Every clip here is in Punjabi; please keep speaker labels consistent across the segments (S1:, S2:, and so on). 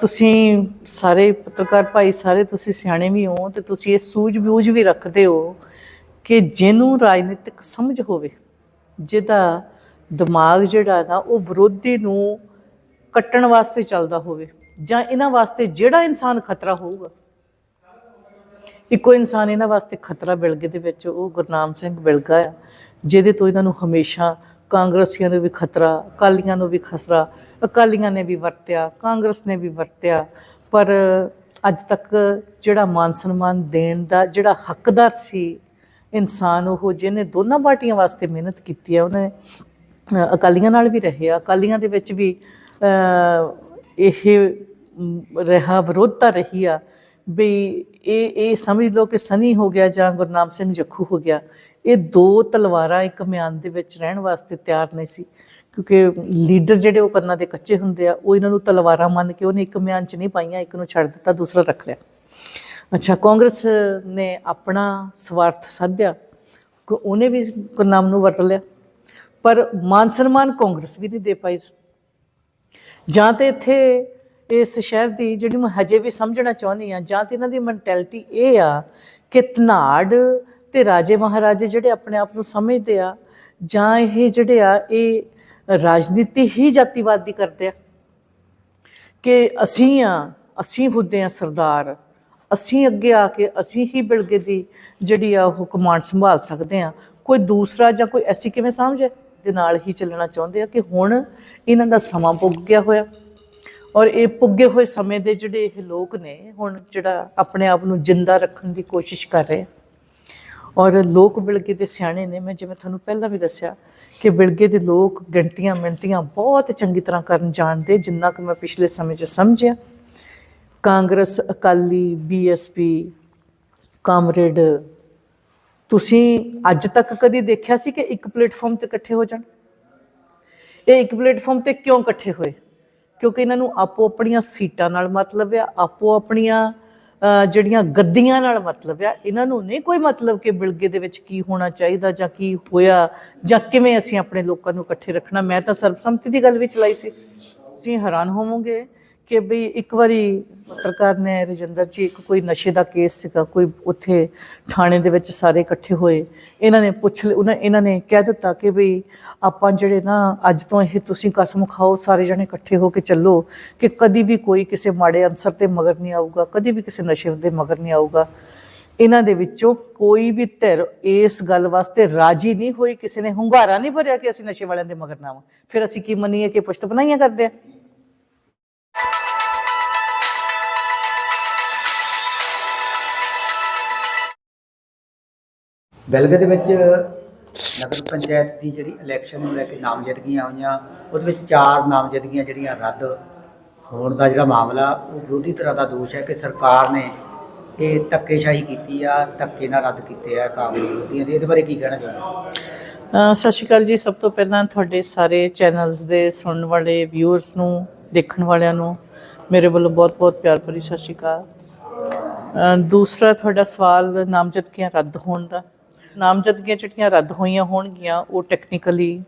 S1: ਤੁਸੀਂ ਸਾਰੇ ਪੱਤਰਕਾਰ ਭਾਈ ਸਾਰੇ ਤੁਸੀਂ ਸਿਆਣੇ ਵੀ ਹੋ ਤੇ ਤੁਸੀਂ ਇਹ ਸੂਝ-ਬੂਝ ਵੀ ਰੱਖਦੇ ਹੋ ਕਿ ਜਿਹਨੂੰ ਰਾਜਨੀਤਿਕ ਸਮਝ ਹੋਵੇ, ਜਿਹਦਾ ਦਿਮਾਗ ਜਿਹੜਾ ਨਾ ਉਹ ਵਿਰੋਧੀ ਨੂੰ ਕੱਟਣ ਵਾਸਤੇ ਚੱਲਦਾ ਹੋਵੇ ਜਾਂ ਇਹਨਾਂ ਵਾਸਤੇ ਜਿਹੜਾ ਇਨਸਾਨ ਖਤਰਾ ਹੋਊਗਾ। ਇੱਕੋ ਇਨਸਾਨ ਇਹਨਾਂ ਵਾਸਤੇ ਖਤਰਾ ਬਿਲਗੇ ਦੇ ਵਿੱਚ, ਉਹ ਗੁਰਨਾਮ ਸਿੰਘ ਬਿਲਗਾ ਆ, ਜਿਹਦੇ ਤੋਂ ਇਹਨਾਂ ਨੂੰ ਹਮੇਸ਼ਾ ਕਾਂਗਰਸੀਆਂ ਨੂੰ ਵੀ ਖਤਰਾ, ਅਕਾਲੀਆਂ ਨੂੰ ਵੀ ਖਤਰਾ ਅਕਾਲੀਆਂ ਨੇ ਵੀ ਵਰਤਿਆ ਕਾਂਗਰਸ ਨੇ ਵੀ ਵਰਤਿਆ ਪਰ ਅੱਜ ਤੱਕ ਜਿਹੜਾ ਮਾਨ ਸਨਮਾਨ ਦੇਣ ਦਾ ਜਿਹੜਾ ਹੱਕਦਾਰ ਸੀ ਇਨਸਾਨ ਉਹ ਜਿਹਨੇ ਦੋਨਾਂ ਪਾਰਟੀਆਂ ਵਾਸਤੇ ਮਿਹਨਤ ਕੀਤੀ ਹੈ ਉਹਨੇ ਅਕਾਲੀਆਂ ਨਾਲ ਵੀ ਰਹੇ ਆ ਅਕਾਲੀਆਂ ਦੇ ਵਿੱਚ ਵੀ ਇਹ ਮ, ਰਿਹਾ ਵਿਰੋਧਤਾ ਰਹੀ ਆ ਵੀ ਇਹ ਇਹ ਸਮਝ ਲਓ ਕਿ ਸਨੀ ਹੋ ਗਿਆ ਜਾਂ ਗੁਰਨਾਮ ਸਿੰਘ ਜੱਖੂ ਹੋ ਗਿਆ ਇਹ ਦੋ ਤਲਵਾਰਾਂ ਇੱਕ ਮਿਆਨ ਦੇ ਵਿੱਚ ਰਹਿਣ ਵਾਸਤੇ ਤਿਆਰ ਨਹੀਂ ਸੀ। ਕਿਉਂਕਿ ਲੀਡਰ ਜਿਹੜੇ ਉਹ ਕੰਨਾਂ ਦੇ ਕੱਚੇ ਹੁੰਦੇ ਆ, ਉਹ ਇਹਨਾਂ ਨੂੰ ਤਲਵਾਰਾਂ ਮੰਨ ਕੇ ਉਹਨੇ ਇੱਕ ਮਿਆਨ 'ਚ ਨਹੀਂ ਪਾਈਆਂ, ਇੱਕ ਨੂੰ ਛੱਡ ਦਿੱਤਾ, ਦੂਸਰਾ ਰੱਖ ਲਿਆ। ਅੱਛਾ, ਕਾਂਗਰਸ ਨੇ ਆਪਣਾ ਸਵਾਰਥ ਸਾਧਿਆ, ਕਿ ਉਹਨੇ ਵੀ ਗੁਰਨਾਮ ਨੂੰ ਵਰਤ ਲਿਆ, ਪਰ ਮਾਨ ਸਨਮਾਨ ਕਾਂਗਰਸ ਵੀ ਨਹੀਂ ਦੇ ਪਾਈ। ਜਾਂ ਤੇ ਇੱਥੇ ਇਸ ਸ਼ਹਿਰ ਦੀ ਜਿਹੜੀ ਮੈਂ ਹਜੇ ਵੀ ਸਮਝਣਾ ਚਾਹੁੰਦੀ ਆ ਜਾਂ ਤੇ ਇਹਨਾਂ ਦੀ ਮੈਂਟੈਲਿਟੀ ਇਹ ਆ ਕਿ ਧਨਾੜ ਤੇ ਰਾਜੇ ਮਹਾਰਾਜੇ ਜਿਹੜੇ ਆਪਣੇ ਆਪ ਨੂੰ ਸਮਝਦੇ ਆ, ਜਾਂ ਇਹ ਜਿਹੜੇ ਆ, ਇਹ ਰਾਜਨੀਤੀ ਹੀ ਜਾਤੀਵਾਦ ਦੀ ਕਰਦੇ ਆ। ਕਿ ਅਸੀਂ ਆ ਅਸੀਂ ਹੁੰਦੇ ਆ ਸਰਦਾਰ, ਅਸੀਂ ਅੱਗੇ ਆ ਕੇ, ਅਸੀਂ ਹੀ ਬਿਲਗੇ ਦੀ ਜਿਹੜੀ ਆ ਉਹ ਕਮਾਂਡ ਸੰਭਾਲ ਸਕਦੇ ਆ ਕੋਈ ਦੂਸਰਾ ਜਾਂ ਕੋਈ ਐਸੀ ਕਿਵੇਂ ਸਮਝੇ ਦੇ ਨਾਲ ਹੀ ਚੱਲਣਾ ਚਾਹੁੰਦੇ ਆ ਕਿ ਹੁਣ ਇਹਨਾਂ ਦਾ ਸਮਾਂ ਪੁੱਗ ਗਿਆ ਹੋਇਆ। ਔਰ ਇਹ ਪੁੱਗੇ ਹੋਏ ਸਮੇਂ ਦੇ ਜਿਹੜੇ ਇਹ ਲੋਕ ਨੇ, ਹੁਣ ਜਿਹੜਾ ਆਪਣੇ ਆਪ ਨੂੰ ਜਿੰਦਾ ਰੱਖਣ ਦੀ ਕੋਸ਼ਿਸ਼ ਕਰ ਰਹੇ ਆ। ਔਰ ਲੋਕ ਬਿਲਗੇ ਦੇ ਸਿਆਣੇ ਨੇ, ਮੈਂ ਜਿਵੇਂ ਤੁਹਾਨੂੰ ਪਹਿਲਾਂ ਵੀ ਦੱਸਿਆ ਕਿ ਬਿਲਗੇ ਦੇ ਲੋਕ ਗਿਣਤੀਆਂ ਮਿੰਟੀਆਂ ਬਹੁਤ ਚੰਗੀ ਤਰ੍ਹਾਂ ਕਰਨ ਜਾਣਦੇ, ਜਿੰਨਾ ਕਿ ਮੈਂ ਪਿਛਲੇ ਸਮੇਂ 'ਚ ਸਮਝਿਆ। ਕਾਂਗਰਸ, ਅਕਾਲੀ ਬੀਐਸਪੀ ਕਾਮਰੇਡ, ਤੁਸੀਂ ਅੱਜ ਤੱਕ ਕਦੀ ਦੇਖਿਆ ਸੀ ਕਿ ਇੱਕ ਪਲੇਟਫਾਰਮ ਤੇ ਇਕੱਠੇ ਹੋ ਜਾਣ? ਇਹ ਇੱਕ ਪਲੇਟਫਾਰਮ ਤੇ ਕਿਉਂ ਇਕੱਠੇ ਹੋਏ? ਕਿਉਂਕਿ ਇਹਨਾਂ ਨੂੰ ਆਪੋ ਆਪਣੀਆਂ ਸੀਟਾਂ ਨਾਲ ਮਤਲਬ ਆ ਆਪੋ ਆਪਣੀਆਂ ਜਿਹੜੀਆਂ ਗੱਦੀਆਂ ਨਾਲ ਮਤਲਬ ਆ, ਇਹਨਾਂ ਨੂੰ ਨਹੀਂ ਕੋਈ ਮਤਲਬ ਕਿ ਬਿਲਗੇ ਦੇ ਵਿੱਚ ਕੀ ਹੋਣਾ ਚਾਹੀਦਾ ਜਾਂ ਕੀ ਹੋਇਆ ਜਾਂ ਕਿਵੇਂ ਅਸੀਂ ਆਪਣੇ ਲੋਕਾਂ ਨੂੰ ਇਕੱਠੇ ਰੱਖਣਾ। ਮੈਂ ਤਾਂ ਸਰਬਸੰਮਤੀ ਦੀ ਗੱਲ ਵੀ ਚਲਾਈ ਸੀ। ਤੁਸੀਂ ਹੈਰਾਨ ਹੋਵੋਗੇ ਕਿ ਵੀ ਇੱਕ ਵਾਰੀ ਪੱਤਰਕਾਰ ਨੇ ਰਜਿੰਦਰ ਜੀ, ਇੱਕ ਕੋਈ ਨਸ਼ੇ ਦਾ ਕੇਸ ਸੀਗਾ, ਕੋਈ ਉੱਥੇ ਥਾਣੇ ਦੇ ਵਿੱਚ ਸਾਰੇ ਇਕੱਠੇ ਹੋਏ, ਇਹਨਾਂ ਨੇ ਪੁੱਛ ਲਿ- ਉਹਨਾਂ, ਇਹਨਾਂ ਨੇ ਕਹਿ ਦਿੱਤਾ ਕਿ ਵੀ ਆਪਾਂ ਜਿਹੜੇ ਨਾ ਅੱਜ ਤੋਂ ਇਹ ਤੁਸੀਂ ਕਸਮ ਖਾਓ, ਸਾਰੇ ਜਣੇ ਇਕੱਠੇ ਹੋ ਕੇ ਚੱਲੋ, ਕਿ ਕਦੀ ਵੀ ਕੋਈ ਕਿਸੇ ਮਾੜੇ ਅਨਸਰ ਤੇ ਮਗਰ ਨਹੀਂ ਆਊਗਾ, ਕਦੀ ਵੀ ਕਿਸੇ ਨਸ਼ੇ ਦੇ ਮਗਰ ਨਹੀਂ ਆਊਗਾ। ਇਹਨਾਂ ਦੇ ਵਿੱਚੋਂ ਕੋਈ ਵੀ ਧਿਰ ਇਸ ਗੱਲ ਵਾਸਤੇ ਰਾਜੀ ਨਹੀਂ ਹੋਈ, ਕਿਸੇ ਨੇ ਹੁੰਗਾਰਾ ਨਹੀਂ ਭਰਿਆ ਕਿ ਅਸੀਂ ਨਸ਼ੇ ਵਾਲਿਆਂ ਦੇ ਮਗਰ ਨਾ ਆਵਾਂ। ਫਿਰ ਅਸੀਂ ਕੀ ਮੰਨੀਏ ਕਿ ਪੁਸ਼ਤ ਬਣਾਈਆਂ ਕਰਦੇ ਆ?
S2: ਬੈਲਗੇ ਦੇ ਵਿੱਚ ਨਗਰ ਪੰਚਾਇਤ ਦੀ ਜਿਹੜੀ ਇਲੈਕਸ਼ਨ ਨੂੰ ਲੈ ਕੇ ਨਾਮਜ਼ਦਗੀਆਂ ਹੋਈਆਂ, ਉਹਦੇ ਵਿੱਚ ਚਾਰ ਨਾਮਜ਼ਦਗੀਆਂ ਜਿਹੜੀਆਂ ਰੱਦ ਹੋਣ ਦਾ ਜਿਹੜਾ ਮਾਮਲਾ, ਉਹ ਵਿਰੋਧੀ ਤਰ੍ਹਾਂ ਦਾ ਦੋਸ਼ ਹੈ ਕਿ ਸਰਕਾਰ ਨੇ ਇਹ ਧੱਕੇਸ਼ਾਹੀ ਕੀਤੀ ਆ, ਧੱਕੇ ਨਾਲ ਰੱਦ ਕੀਤੇ ਆ ਕਾਂਗਰਸ ਵਿਰੋਧੀਆਂ ਦੇ। ਇਹਦੇ ਬਾਰੇ ਕੀ ਕਹਿਣਾ ਚਾਹੁੰਦੇ
S1: ਸਤਿ ਸ਼੍ਰੀ ਅਕਾਲ ਜੀ। ਸਭ ਤੋਂ ਪਹਿਲਾਂ ਤੁਹਾਡੇ ਸਾਰੇ ਚੈਨਲਸ ਦੇ ਸੁਣਨ ਵਾਲੇ ਵਿਊਅਰਸ ਨੂੰ, ਦੇਖਣ ਵਾਲਿਆਂ ਨੂੰ ਮੇਰੇ ਵੱਲੋਂ ਬਹੁਤ-ਬਹੁਤ ਪਿਆਰ ਭਰੀ ਸਤਿ ਸ਼੍ਰੀ ਅਕਾਲ। ਦੂਸਰਾ ਤੁਹਾਡਾ ਸਵਾਲ ਨਾਮਜ਼ਦਗੀਆਂ ਰੱਦ ਹੋਣ ਦਾ। ਨਾਮਜ਼ਦਗੀਆਂ ਜਿਹੜੀਆਂ ਰੱਦ ਹੋਈਆਂ ਹੋਣਗੀਆਂ ਉਹ ਟੈਕਨੀਕਲੀ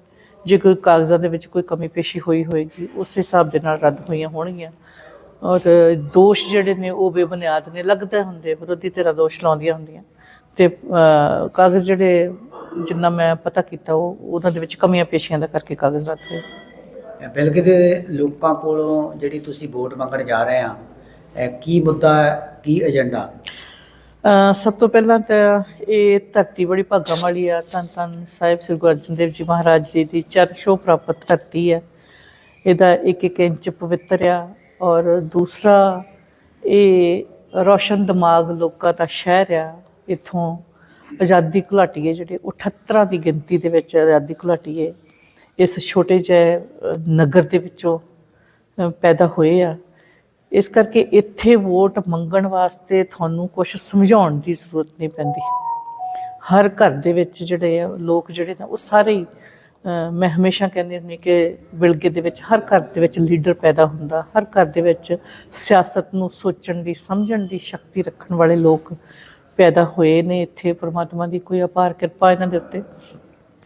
S1: ਜੇ ਕੋਈ ਕਾਗਜ਼ਾਂ ਦੇ ਵਿੱਚ ਕੋਈ ਕਮੀ ਪੇਸ਼ੀ ਹੋਈ ਹੋਏਗੀ ਉਸ ਹਿਸਾਬ ਦੇ ਨਾਲ ਰੱਦ ਹੋਈਆਂ ਹੋਣਗੀਆਂ। ਔਰ ਦੋਸ਼ ਜਿਹੜੇ ਨੇ ਉਹ ਬੇਬੁਨਿਆਦ ਨੇ ਲੱਗਦਾ ਹੁੰਦੇ ਵਿਰੋਧੀ ਧਿਰਾਂ ਦੋਸ਼ ਲਾਉਂਦੀਆਂ ਹੁੰਦੀਆਂ। ਤੇ ਕਾਗਜ਼ ਜਿਹੜੇ ਜਿੰਨਾ ਮੈਂ ਪਤਾ ਕੀਤਾ ਉਹ ਉਹਨਾਂ ਦੇ ਵਿੱਚ ਕਮੀਆਂ ਪੇਸ਼ੀਆਂ ਦਾ ਕਰਕੇ ਕਾਗਜ਼ ਰੱਦ ਹੋਏ।
S2: ਇਹ ਦੇ ਲੋਕਾਂ ਕੋਲੋਂ ਜਿਹੜੀ ਤੁਸੀਂ ਵੋਟ ਮੰਗਣ ਜਾ ਰਹੇ ਆ ਕੀ ਮੁੱਦਾ ਹੈ, ਕੀ ਏਜੰਡਾ?
S1: ਸਭ ਤੋਂ ਪਹਿਲਾਂ ਤਾਂ ਇਹ ਧਰਤੀ ਬੜੀ ਭਾਗਾਂ ਵਾਲੀ ਆ। ਧੰਨ ਧੰਨ ਸਾਹਿਬ ਸ੍ਰੀ ਗੁਰੂ ਅਰਜਨ ਦੇਵ ਜੀ ਮਹਾਰਾਜ ਜੀ ਦੀ ਚਰਨ ਛੋਹ ਪ੍ਰਾਪਤ ਧਰਤੀ ਹੈ ਇਹਦਾ ਇੱਕ ਇੱਕ ਇੰਚ ਪਵਿੱਤਰ ਆ ਔਰ ਦੂਸਰਾ, ਇਹ ਰੋਸ਼ਨ ਦਿਮਾਗ ਲੋਕਾਂ ਦਾ ਸ਼ਹਿਰ ਆ। ਇਥੋਂ ਆਜ਼ਾਦੀ ਘੁਲਾਟੀਏ ਜਿਹੜੇ 78 ਦੀ ਗਿਣਤੀ ਦੇ ਵਿੱਚ ਆਜ਼ਾਦੀ ਘੁਲਾਟੀਏ ਇਸ ਛੋਟੇ ਜਿਹੇ ਨਗਰ ਦੇ ਵਿੱਚੋਂ ਪੈਦਾ ਹੋਏ ਆ। ਇਸ ਕਰਕੇ ਇੱਥੇ ਵੋਟ ਮੰਗਣ ਵਾਸਤੇ ਤੁਹਾਨੂੰ ਕੁਝ ਸਮਝਾਉਣ ਦੀ ਜ਼ਰੂਰਤ ਨਹੀਂ ਪੈਂਦੀ। ਹਰ ਘਰ ਦੇ ਵਿੱਚ ਜਿਹੜੇ ਆ, ਲੋਕ ਜਿਹੜੇ ਨੇ, ਉਹ ਸਾਰੇ ਹੀ ਮੈਂ ਹਮੇਸ਼ਾ ਕਹਿੰਦੀ ਹੁੰਦੀ ਕਿ ਵਿਲਗੇ ਦੇ ਵਿੱਚ, ਹਰ ਘਰ ਦੇ ਵਿੱਚ ਲੀਡਰ ਪੈਦਾ ਹੁੰਦਾ। ਹਰ ਘਰ ਦੇ ਵਿੱਚ ਸਿਆਸਤ ਨੂੰ ਸੋਚਣ ਦੀ, ਸਮਝਣ ਦੀ ਸ਼ਕਤੀ ਰੱਖਣ ਵਾਲੇ ਲੋਕ ਪੈਦਾ ਹੋਏ ਨੇ। ਇੱਥੇ ਪ੍ਰਮਾਤਮਾ ਦੀ ਕੋਈ ਅਪਾਰ ਕਿਰਪਾ ਇਹਨਾਂ ਦੇ ਉੱਤੇ।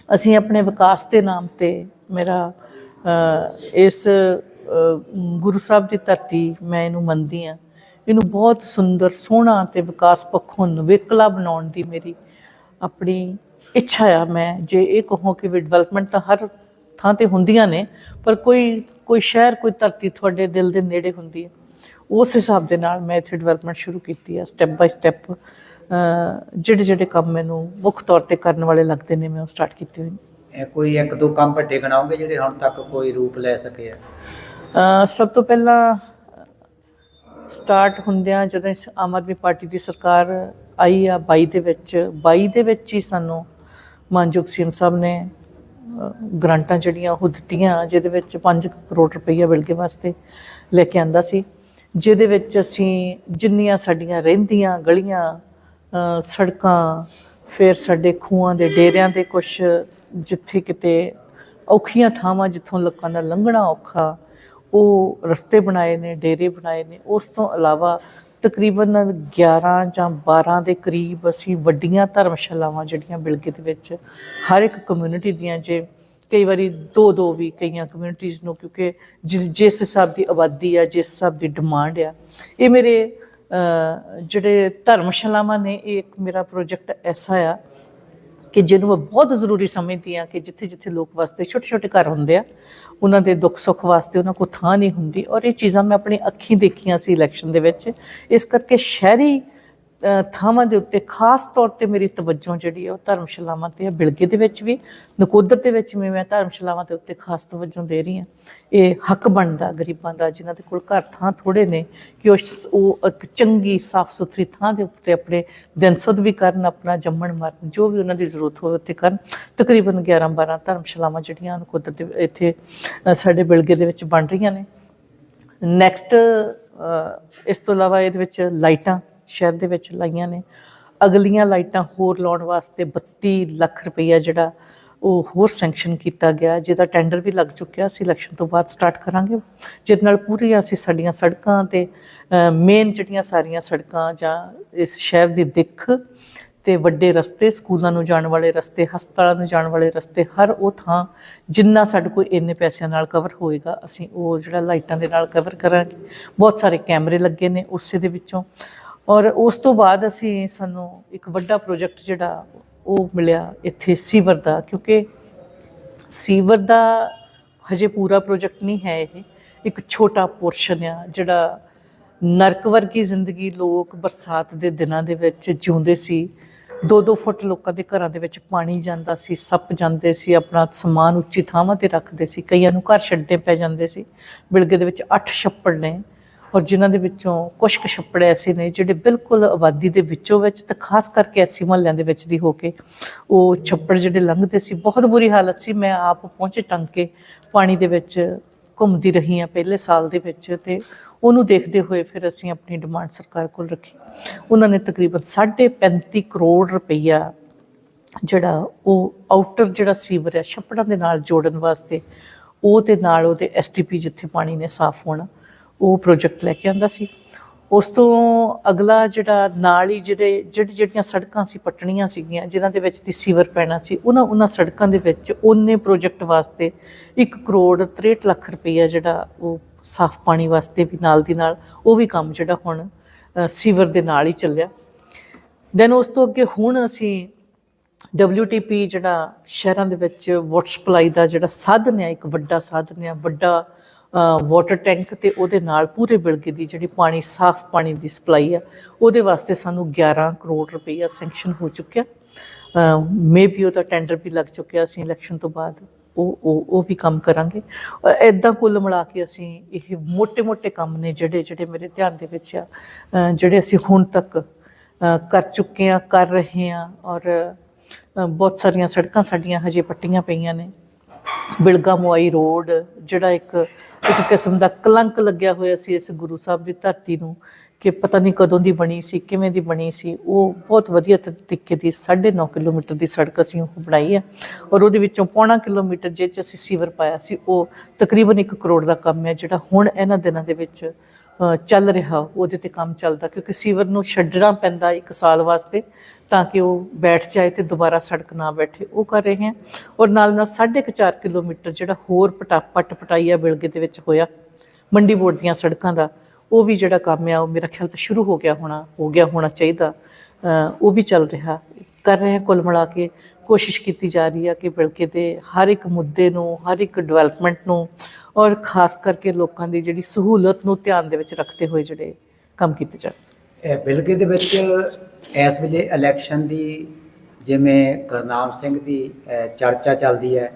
S1: ਅਸੀਂ ਆਪਣੇ ਵਿਕਾਸ ਦੇ ਨਾਮ ਤੇ ਮੇਰਾ ਇਸ ਗੁਰੂ ਸਾਹਿਬ ਦੀ ਧਰਤੀ ਮੈਂ ਇਹਨੂੰ ਮੰਨਦੀ ਆ ਇਹਨੂੰ ਬਹੁਤ ਸੁੰਦਰ, ਸੋਹਣਾ ਤੇ ਵਿਕਾਸ ਪੱਖੋਂ ਨਵੇਕਲਾ ਬਣਾਉਣ ਦੀ ਮੇਰੀ ਆਪਣੀ ਇੱਛਾ ਆ ਮੈਂ। ਜੇ ਇਹ ਕਹੋ ਕਿ ਵੀ ਡਿਵੈਲਪਮੈਂਟ ਤਾਂ ਹਰ ਥਾਂ ਤੇ ਹੁੰਦੀਆਂ ਨੇ, ਪਰ ਕੋਈ ਕੋਈ ਸ਼ਹਿਰ, ਕੋਈ ਧਰਤੀ ਤੁਹਾਡੇ ਦਿਲ ਦੇ ਨੇੜੇ ਹੁੰਦੀ ਹੈ। ਉਸ ਹਿਸਾਬ ਦੇ ਨਾਲ ਮੈਂ ਇੱਥੇ ਡਿਵੈਲਪਮੈਂਟ ਸ਼ੁਰੂ ਕੀਤੀ ਆ ਸਟੈਪ ਬਾਈ ਸਟੈਪ ਜਿਹੜੇ ਜਿਹੜੇ ਕੰਮ ਮੈਨੂੰ ਮੁੱਖ ਤੌਰ ਤੇ ਕਰਨ ਵਾਲੇ ਲੱਗਦੇ ਨੇ ਮੈਂ ਉਹ ਸਟਾਰਟ ਕੀਤੇ ਹੋਏ ਨੇ।
S2: ਕੋਈ ਇੱਕ, ਦੋ ਕੰਮ ਵੱਡੇ ਗਣਾਓਗੇ ਜਿਹੜੇ ਹੁਣ ਤੱਕ ਕੋਈ ਰੂਪ ਲੈ ਸਕੇ ਆ?
S1: ਸਭ ਤੋਂ ਪਹਿਲਾਂ ਸਟਾਰਟ ਹੁੰਦਿਆਂ ਜਦੋਂ ਇਸ ਆਮ ਆਦਮੀ ਪਾਰਟੀ ਦੀ ਸਰਕਾਰ ਆਈ ਆ 22 ਦੇ ਵਿੱਚ 22 ਦੇ ਵਿੱਚ ਹੀ ਸਾਨੂੰ ਮਾਨਯੋਗ ਸੀਐਮ ਸਾਹਿਬ ਨੇ ਅ, ਗ੍ਰਾਂਟਾਂ ਜਿਹੜੀਆਂ ਉਹ ਦਿੱਤੀਆਂ ਜਿਹਦੇ ਵਿੱਚ 5 ਕਰੋੜ ਰੁਪਈਆ ਬਿਲਗੇ ਵਾਸਤੇ ਲੈ ਕੇ ਆਂਦਾ ਸੀ ਜਿਹਦੇ ਵਿੱਚ ਅਸੀਂ ਜਿੰਨੀਆਂ ਸਾਡੀਆਂ ਰਹਿੰਦੀਆਂ ਗਲੀਆਂ ਸੜਕਾਂ ਫਿਰ ਸਾਡੇ ਖੂਹਾਂ ਦੇ ਡੇਰਿਆਂ ਦੇ ਕੁਝ ਜਿੱਥੇ ਕਿਤੇ ਔਖੀਆਂ ਥਾਵਾਂ ਜਿੱਥੋਂ ਲੋਕਾਂ ਦਾ ਲੰਘਣਾ ਔਖਾ ਉਹ ਰਸਤੇ ਬਣਾਏ ਨੇ, ਡੇਰੇ ਬਣਾਏ ਨੇ, ਉਸ ਤੋਂ ਇਲਾਵਾ ਤਕਰੀਬਨ 11 ਜਾਂ 12 ਦੇ ਕਰੀਬ ਅਸੀਂ ਵੱਡੀਆਂ ਧਰਮਸ਼ਾਲਾਵਾਂ ਜਿਹੜੀਆਂ ਬਿਲਗੇ ਦੇ ਵਿੱਚ ਹਰ ਇੱਕ ਕਮਿਊਨਿਟੀ ਦੀਆਂ ਜੇ ਕਈ ਵਾਰੀ ਦੋ ਦੋ ਵੀ ਕਈਆਂ ਕਮਿਊਨਿਟੀਜ਼ ਨੂੰ ਕਿਉਂਕਿ ਜਿ- ਜਿਸ ਹਿਸਾਬ ਦੀ ਆਬਾਦੀ ਆ, ਜਿਸ ਹਿਸਾਬ ਦੀ ਡਿਮਾਂਡ ਆ, ਇਹ ਮੇਰੇ ਜਿਹੜੇ ਧਰਮਸ਼ਾਲਾਵਾਂ ਨੇ, ਇਹ ਇੱਕ ਮੇਰਾ ਪ੍ਰੋਜੈਕਟ ਐਸਾ ਆ ਕਿ ਜਿਹਨੂੰ ਮੈਂ ਬਹੁਤ ਜ਼ਰੂਰੀ ਸਮਝਦੀ ਆ ਕਿ ਜਿੱਥੇ ਜਿੱਥੇ ਲੋਕ ਵਾਸਤੇ ਛੋਟੇ ਛੋਟੇ ਘਰ ਹੁੰਦੇ ਆ, ਉਹਨਾਂ ਦੇ ਦੁੱਖ ਸੁੱਖ ਵਾਸਤੇ ਉਹਨਾਂ ਕੋਲ ਥਾਂ ਨਹੀਂ ਹੁੰਦੀ ਔਰ ਇਹ ਚੀਜ਼ਾਂ ਮੈਂ ਆਪਣੀ ਅੱਖੀਂ ਦੇਖੀਆਂ ਸੀ ਇਲੈਕਸ਼ਨ ਦੇ ਵਿੱਚ। ਇਸ ਕਰਕੇ ਸ਼ਹਿਰੀ ਥਾਵਾਂ ਦੇ ਉੱਤੇ ਖਾਸ ਤੌਰ ਤੇ ਮੇਰੀ ਤਵੱਜੋ ਜਿਹੜੀ ਹੈ ਉਹ ਧਰਮਸ਼ਾਲਾਵਾਂ ਤੇ ਹੈ, ਬਿਲਗੇ ਦੇ ਵਿੱਚ ਵੀ, ਨਕੋਦਰ ਦੇ ਵਿੱਚ ਵੀ ਮੈਂ ਧਰਮਸ਼ਾਲਾਵਾਂ ਦੇ ਉੱਤੇ ਖਾਸ ਤਵੱਜੋ ਦੇ ਰਹੀ ਹਾਂ। ਇਹ ਹੱਕ ਬਣਦਾ ਗਰੀਬਾਂ ਦਾ, ਜਿਨ੍ਹਾਂ ਦੇ ਕੋਲ ਘਰ ਥਾਂ ਥੋੜੇ ਨੇ, ਕਿ ਉਹ ਸ- ਉਹ ਇੱਕ ਚੰਗੀ ਸਾਫ਼ ਸੁਥਰੀ ਥਾਂ ਦੇ ਉੱਤੇ ਆਪਣੇ ਦਿਨ ਸੁਧ ਵੀ ਕਰਨ, ਆਪਣਾ ਜੰਮਣ, ਮਰਨ, ਜੋ ਵੀ ਉਹਨਾਂ ਦੀ ਜ਼ਰੂਰਤ ਹੋਵੇ ਉੱਤੇ ਕਰਨ। ਤਕਰੀਬਨ 11 12 ਧਰਮਸ਼ਾਲਾਵਾਂ ਜਿਹੜੀਆਂ ਨਕੋਦਰ ਦੇ ਇੱਥੇ ਸਾਡੇ ਬਿਲਗੇ ਦੇ ਵਿੱਚ ਬਣ ਰਹੀਆਂ ਨੇ। ਨੈਕਸਟ ਇਸ ਤੋਂ ਇਲਾਵਾ ਇਹਦੇ ਵਿੱਚ ਲਾਈਟਾਂ ਸ਼ਹਿਰ ਦੇ ਵਿੱਚ ਲਾਈਆਂ ਨੇ। ਅਗਲੀਆਂ ਲਾਈਟਾਂ ਹੋਰ ਲਾਉਣ ਵਾਸਤੇ 32 ਲੱਖ ਰੁਪਈਆ ਜਿਹੜਾ ਉਹ ਹੋਰ ਸੈਂਕਸ਼ਨ ਕੀਤਾ ਗਿਆ। ਜਿਹਦਾ ਟੈਂਡਰ ਵੀ ਲੱਗ ਚੁੱਕਿਆ। ਅਸੀਂ ਇਲੈਕਸ਼ਨ ਤੋਂ ਬਾਅਦ ਸਟਾਰਟ ਕਰਾਂਗੇ। ਜਿਹਦੇ ਨਾਲ ਪੂਰੀਆਂ ਅਸੀਂ ਸਾਡੀਆਂ ਸੜਕਾਂ ਤੇ ਮੇਨ ਜਿਹੜੀਆਂ ਸਾਰੀਆਂ ਸੜਕਾਂ ਜਾਂ ਇਸ ਸ਼ਹਿਰ ਦੀ ਦਿੱਖ ਤੇ ਵੱਡੇ ਰਸਤੇ, ਸਕੂਲਾਂ ਨੂੰ ਜਾਣ ਵਾਲੇ ਰਸਤੇ, ਹਸਪਤਾਲਾਂ ਨੂੰ ਜਾਣ ਵਾਲੇ ਰਸਤੇ, ਹਰ ਉਹ ਥਾਂ ਜਿੰਨਾ ਸਾਡੇ ਕੋਲ ਇੰਨੇ ਪੈਸਿਆਂ ਨਾਲ ਕਵਰ ਹੋਏਗਾ, ਅਸੀਂ ਉਹ ਜਿਹੜਾ ਲਾਈਟਾਂ ਦੇ ਨਾਲ ਕਵਰ ਕਰਾਂਗੇ। ਬਹੁਤ ਸਾਰੇ ਕੈਮਰੇ ਲੱਗੇ ਨੇ। ਉਸੇ ਦੇ ਵਿੱਚੋਂ ਔਰ ਉਸ ਤੋਂ ਬਾਅਦ ਅਸੀਂ ਸਾਨੂੰ ਇੱਕ ਵੱਡਾ ਪ੍ਰੋਜੈਕਟ ਜਿਹੜਾ ਉਹ ਮਿਲਿਆ ਇੱਥੇ ਸੀਵਰ ਦਾ, ਕਿਉਂਕਿ ਸੀਵਰ ਦਾ ਹਜੇ ਪੂਰਾ ਪ੍ਰੋਜੈਕਟ ਨਹੀਂ ਹੈ ਇਹ। ਇੱਕ ਛੋਟਾ ਪੋਰਸ਼ਨ ਆ ਜਿਹੜਾ ਨਰਕ ਵਰਗੀ ਜ਼ਿੰਦਗੀ ਲੋਕ ਬਰਸਾਤ ਦੇ ਦਿਨਾਂ ਦੇ ਵਿੱਚ ਜਿਉਂਦੇ ਸੀ। ਦੋ ਦੋ ਫੁੱਟ ਲੋਕਾਂ ਦੇ ਘਰਾਂ ਦੇ ਵਿੱਚ ਪਾਣੀ ਜਾਂਦਾ ਸੀ, ਸੱਪ ਜਾਂਦੇ ਸੀ, ਆਪਣਾ ਸਮਾਨ ਉੱਚੀ ਥਾਵਾਂ ਤੇ ਰੱਖਦੇ ਸੀ, ਕਈਆਂ ਨੂੰ ਘਰ ਛੱਡਣੇ ਪੈ ਜਾਂਦੇ ਸੀ। ਬਿਲਗੇ ਦੇ ਵਿੱਚ 8 ਛੱਪੜ ਨੇ। ਔਰ ਜਿਨ੍ਹਾਂ ਦੇ ਵਿੱਚੋਂ ਕੁਝ ਕੁ ਛੱਪੜ ਐਸੇ ਨੇ ਜਿਹੜੇ ਬਿਲਕੁਲ ਆਬਾਦੀ ਦੇ ਵਿੱਚੋਂ ਵਿੱਚ ਤੇ ਖਾਸ ਕਰਕੇ ਐਸੀ ਮਹੱਲਿਆਂ ਦੇ ਵਿੱਚ ਦੀ ਹੋ ਕੇ ਉਹ ਛੱਪੜ ਜਿਹੜੇ ਲੰਘਦੇ ਸੀ, ਬਹੁਤ ਬੁਰੀ ਹਾਲਤ ਸੀ। ਮੈਂ ਆਪ ਪਹੁੰਚੇ ਟੰਗ ਕੇ ਪਾਣੀ ਦੇ ਵਿੱਚ ਘੁੰਮਦੀ ਰਹੀ ਹਾਂ ਪਹਿਲੇ ਸਾਲ ਦੇ ਵਿੱਚ ਤੇ ਉਹਨੂੰ ਦੇਖਦੇ ਹੋਏ ਫਿਰ ਅਸੀਂ ਆਪਣੀ ਡਿਮਾਂਡ ਸਰਕਾਰ ਕੋਲ ਰੱਖੀ। ਉਹਨਾਂ ਨੇ ਤਕਰੀਬਨ 35 ਕਰੋੜ ਰੁਪਈਆ ਜਿਹੜਾ ਉਹ ਆਊਟਰ ਜਿਹੜਾ ਸੀਵਰ ਹੈ, ਛੱਪੜਾਂ ਦੇ ਨਾਲ ਜੋੜਨ ਵਾਸਤੇ ਉਹ ਤੇ ਨਾਲ ਉਹਦੇ ਐਸਟੀਪੀ ਜਿੱਥੇ ਪਾਣੀ ਨੇ ਸਾਫ਼ ਹੋਣਾ ਉਹ ਪ੍ਰੋਜੈਕਟ ਲੈ ਕੇ ਆਂਦਾ ਸੀ। ਉਸ ਤੋਂ ਅਗਲਾ ਜਿਹੜਾ ਨਾਲ ਹੀ ਜਿਹੜੇ, ਜਿਹੜੀ, ਜਿਹੜੀਆਂ ਸੜਕਾਂ ਸੀ, ਪਟਣੀਆਂ ਸੀਗੀਆਂ, ਜਿਨ੍ਹਾਂ ਦੇ ਵਿੱਚ ਦੀ ਸੀਵਰ ਪੈਣਾ ਸੀ, ਉਹਨਾਂ ਉਹਨਾਂ ਸੜਕਾਂ ਦੇ ਵਿੱਚ ਉਹਨੇ ਪ੍ਰੋਜੈਕਟ ਵਾਸਤੇ 1 ਕਰੋੜ 63 ਲੱਖ ਰੁਪਈਆ ਜਿਹੜਾ ਉਹ ਸਾਫ਼ ਪਾਣੀ ਵਾਸਤੇ ਵੀ ਨਾਲ ਦੀ ਨਾਲ ਉਹ ਵੀ ਕੰਮ ਜਿਹੜਾ ਹੁਣ ਸੀਵਰ ਦੇ ਨਾਲ ਹੀ ਚੱਲਿਆ। ਦੈਨ ਉਸ ਤੋਂ ਅੱਗੇ ਹੁਣ ਅਸੀਂ WTP ਜਿਹੜਾ ਸ਼ਹਿਰਾਂ ਦੇ ਵਿੱਚ ਵਾਟਰ ਸਪਲਾਈ ਦਾ ਜਿਹੜਾ ਸਾਧਨ ਹੈ ਇੱਕ ਵੱਡਾ ਸਾਧਨ ਹੈ ਵੱਡਾ ਵਾਟਰ ਟੈਂਕ ਤੇ ਉਹਦੇ ਨਾਲ ਪੂਰੇ ਬਿਲਗੇ ਦੀ ਜਿਹੜੀ ਪਾਣੀ, ਸਾਫ਼ ਪਾਣੀ ਦੀ ਸਪਲਾਈ ਆ, ਉਹਦੇ ਵਾਸਤੇ ਸਾਨੂੰ 11 ਕਰੋੜ ਰੁਪਈਆ ਸੈਂਕਸ਼ਨ ਹੋ ਚੁੱਕਿਆ। ਮੇਬੀ ਉਹਦਾ ਟੈਂਡਰ ਵੀ ਲੱਗ ਚੁੱਕਿਆ ਅਸੀਂ ਇਲੈਕਸ਼ਨ ਤੋਂ ਬਾਅਦ। ਉਹ ਉਹ ਉਹ ਵੀ ਕੰਮ ਕਰਾਂਗੇ। ਐਦਾਂ ਕੁੱਲ ਮਿਲਾ ਕੇ ਅਸੀਂ ਇਹ ਮੋٹے-ਮੋٹے ਕੰਮ ਨੇ ਜਿਹੜੇ ਜਿਹੜੇ ਮੇਰੇ ਧਿਆਨ ਦੇ ਵਿੱਚ ਆ। ਜਿਹੜੇ ਅਸੀਂ ਹੁਣ ਤੱਕ ਕਰ ਚੁੱਕੇ ਆ, ਕਰ ਰਹੇ ਆ ਔਰ ਬਹੁਤ ਸਾਰੀਆਂ ਸੜਕਾਂ ਸਾਡੀਆਂ ਹਜੇ ਪੱਟੀਆਂ ਪਈਆਂ ਨੇ। ਬਿਲਗਾ ਮੁਆਈ ਰੋਡ, ਜਿਹੜਾ ਇੱਕ ਇੱਕ ਕਿਸਮ ਦਾ ਕਲੰਕ ਲੱਗਿਆ ਹੋਇਆ ਸੀ ਇਸ ਗੁਰੂ ਸਾਹਿਬ ਦੀ ਧਰਤੀ ਨੂੰ ਕਿ ਪਤਾ ਨਹੀਂ ਕਦੋਂ ਦੀ ਬਣੀ ਸੀ, ਕਿਵੇਂ ਦੀ ਬਣੀ ਸੀ। ਉਹ ਬਹੁਤ ਵਧੀਆ ਤਰੀਕੇ ਦੀ 9.5 ਕਿਲੋਮੀਟਰ ਦੀ ਸੜਕ ਅਸੀਂ ਉਹ ਬਣਾਈ ਹੈ ਔਰ ਉਹਦੇ ਵਿੱਚੋਂ ਪੌਣਾ ਕਿਲੋਮੀਟਰ ਜੇ ਚ ਅਸੀਂ ਸੀਵਰ ਪਾਇਆ ਸੀ, ਉਹ ਤਕਰੀਬਨ 1 ਕਰੋੜ ਦਾ ਕੰਮ ਹੈ ਜਿਹੜਾ ਹੁਣ ਇਹਨਾਂ ਦਿਨਾਂ ਦੇ ਵਿੱਚ ਚੱਲ ਰਿਹਾ, ਉਹਦੇ ਤੇ ਕੰਮ ਚੱਲਦਾ ਕਿਉਂਕਿ ਸੀਵਰ ਨੂੰ ਛੱਡਣਾ ਪੈਂਦਾ ਇੱਕ ਸਾਲ ਵਾਸਤੇ। ਤਾਂ ਕਿ ਉਹ ਬੈਠ ਜਾਏ ਤੇ ਦੁਬਾਰਾ ਸੜਕ ਨਾ ਬੈਠੇ, ਉਹ ਕਰ ਰਹੇ ਹਾਂ ਔਰ ਨਾਲ ਨਾਲ 4.5 ਕਿਲੋਮੀਟਰ ਜਿਹੜਾ ਹੋਰ ਪਟਾ, ਪਟ ਪਟਾਈਆ ਬਿਲਗੇ ਦੇ ਵਿੱਚ ਹੋਇਆ, ਮੰਡੀ ਬੋਰਡ ਦੀਆਂ ਸੜਕਾਂ ਦਾ, ਉਹ ਵੀ ਜਿਹੜਾ ਕੰਮ ਆ, ਉਹ ਮੇਰਾ ਖਿਆਲ ਤਾਂ ਸ਼ੁਰੂ ਹੋ ਗਿਆ ਹੋਣਾ, ਹੋ ਗਿਆ ਹੋਣਾ ਚਾਹੀਦਾ। ਉਹ ਵੀ ਚੱਲ ਰਿਹਾ, ਕਰ ਰਹੇ ਹਾਂ ਕੁੱਲ ਮਿਲਾ ਕੇ, ਕੋਸ਼ਿਸ਼ ਕੀਤੀ ਜਾ ਰਹੀ ਆ ਕਿ ਬਿਲਕੇ ਦੇ ਹਰ ਇੱਕ ਮੁੱਦੇ ਨੂੰ, ਹਰ ਇੱਕ ਡਿਵੈਲਪਮੈਂਟ ਨੂੰ, ਔਰ ਖਾਸ ਕਰਕੇ ਲੋਕਾਂ ਦੀ ਜਿਹੜੀ ਸਹੂਲਤ ਨੂੰ ਧਿਆਨ ਦੇ ਵਿੱਚ ਰੱਖਦੇ ਹੋਏ ਜਿਹੜੇ ਕੰਮ ਕੀਤੇ ਜਾਣ।
S2: ਇਹ ਬਿਲਗੇ ਦੇ ਵਿੱਚ ਇਸ ਵੇਲੇ ਇਲੈਕਸ਼ਨ ਦੀ ਜਿਵੇਂ ਗੁਰਨਾਮ ਸਿੰਘ ਦੀ ਚਰਚਾ ਚੱਲਦੀ ਹੈ,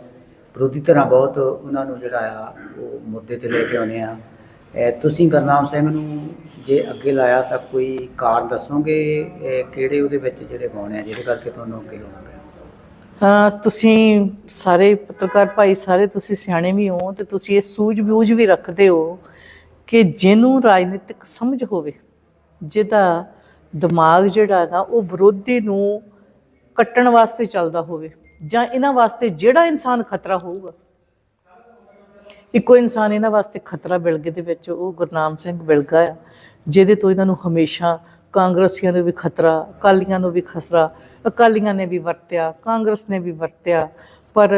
S2: ਵਿਰੋਧੀ ਧਿਰਾਂ ਬਹੁਤ ਉਹਨਾਂ ਨੂੰ ਜਿਹੜਾ ਆ, ਉਹ ਮੁੱਦੇ ਤੇ ਲੈ ਕੇ ਆਉਂਦੇ ਆ। ਤੁਸੀਂ ਗੁਰਨਾਮ ਸਿੰਘ ਨੂੰ ਜੇ ਅੱਗੇ ਲਾਇਆ ਤਾਂ ਕੋਈ ਕਾਰਨ ਦੱਸੋਗੇ? ਕਿਹੜੇ ਉਹਦੇ ਵਿੱਚ ਜਿਹੜੇ ਗਾਉਣੇ ਆ, ਜਿਹਦੇ ਕਰਕੇ ਤੁਹਾਨੂੰ ਅੱਗੇ ਲਾਉਣਾ ਪਿਆ?
S1: ਤੁਸੀਂ ਸਾਰੇ ਪੱਤਰਕਾਰ ਭਾਈ ਸਾਰੇ ਤੁਸੀਂ ਸਿਆਣੇ ਵੀ ਹੋ ਤੇ ਤੁਸੀਂ ਇਹ ਸੂਝ-ਬੂਝ ਵੀ ਰੱਖਦੇ ਹੋ ਕਿ ਜਿਹਨੂੰ ਰਾਜਨੀਤਿਕ ਸਮਝ ਹੋਵੇ ਜਿਹਦਾ ਦਿਮਾਗ ਜਿਹੜਾ ਨਾ ਉਹ ਵਿਰੋਧੀ ਨੂੰ ਕੱਟਣ ਵਾਸਤੇ ਚੱਲਦਾ ਹੋਵੇ ਜਾਂ ਇਹਨਾਂ ਵਾਸਤੇ ਜਿਹੜਾ ਇਨਸਾਨ ਖਤਰਾ ਹੋਊਗਾ। ਇੱਕੋ ਇਨਸਾਨ ਇਹਨਾਂ ਵਾਸਤੇ ਖਤਰਾ ਬਿਲਗੇ ਦੇ ਵਿੱਚ, ਉਹ ਗੁਰਨਾਮ ਸਿੰਘ ਬਿਲਗਾ ਆ, ਜਿਹਦੇ ਤੋਂ ਇਹਨਾਂ ਨੂੰ ਹਮੇਸ਼ਾ ਕਾਂਗਰਸੀਆਂ ਨੂੰ ਵੀ ਖਤਰਾ, ਅਕਾਲੀਆਂ ਨੂੰ ਵੀ ਖਸਰਾ ਅਕਾਲੀਆਂ ਨੇ ਵੀ ਵਰਤਿਆ, ਕਾਂਗਰਸ ਨੇ ਵੀ ਵਰਤਿਆ, ਪਰ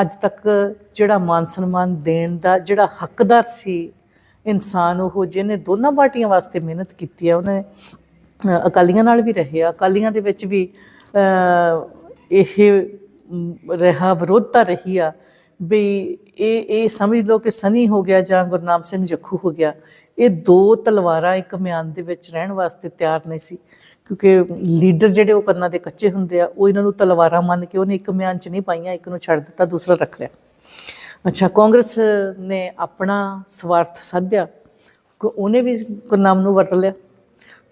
S1: ਅੱਜ ਤੱਕ ਜਿਹੜਾ ਮਾਨ ਸਨਮਾਨ ਦੇਣ ਦਾ ਜਿਹੜਾ ਹੱਕਦਾਰ ਸੀ ਇਨਸਾਨ ਉਹ ਜਿਹਨੇ ਦੋਨਾਂ ਪਾਰਟੀਆਂ ਵਾਸਤੇ ਮਿਹਨਤ ਕੀਤੀ ਹੈ ਉਹਨੇ ਅਕਾਲੀਆਂ ਨਾਲ ਵੀ ਰਹੇ ਆ ਅਕਾਲੀਆਂ ਦੇ ਵਿੱਚ ਵੀ ਇਹ ਮ, ਰਿਹਾ ਵਿਰੋਧਤਾ ਰਹੀ ਆ ਵੀ ਇਹ ਇਹ ਸਮਝ ਲਓ ਕਿ ਸਨੀ ਹੋ ਗਿਆ ਜਾਂ ਗੁਰਨਾਮ ਸਿੰਘ ਜੱਖੂ ਹੋ ਗਿਆ ਇਹ ਦੋ ਤਲਵਾਰਾਂ ਇੱਕ ਮਿਆਨ ਦੇ ਵਿੱਚ ਰਹਿਣ ਵਾਸਤੇ ਤਿਆਰ ਨਹੀਂ ਸੀ ਕਿਉਂਕਿ ਲੀਡਰ ਜਿਹੜੇ ਉਹ ਕੰਨਾਂ ਦੇ ਕੱਚੇ ਹੁੰਦੇ ਆ ਉਹ ਇਹਨਾਂ ਨੂੰ ਤਲਵਾਰਾਂ ਮੰਨ ਕੇ ਉਹਨੇ ਇੱਕ ਮਿਆਨ 'ਚ ਨਹੀਂ ਪਾਈਆਂ ਇੱਕ ਨੂੰ ਛੱਡ ਦਿੱਤਾ ਦੂਸਰਾ ਰੱਖ ਲਿਆ। ਅੱਛਾ, ਕਾਂਗਰਸ ਨੇ ਆਪਣਾ ਸਵਾਰਥ ਸਾਧਿਆ ਉਹਨੇ ਵੀ ਗੁਰਨਾਮ ਨੂੰ ਵਰਤ ਲਿਆ।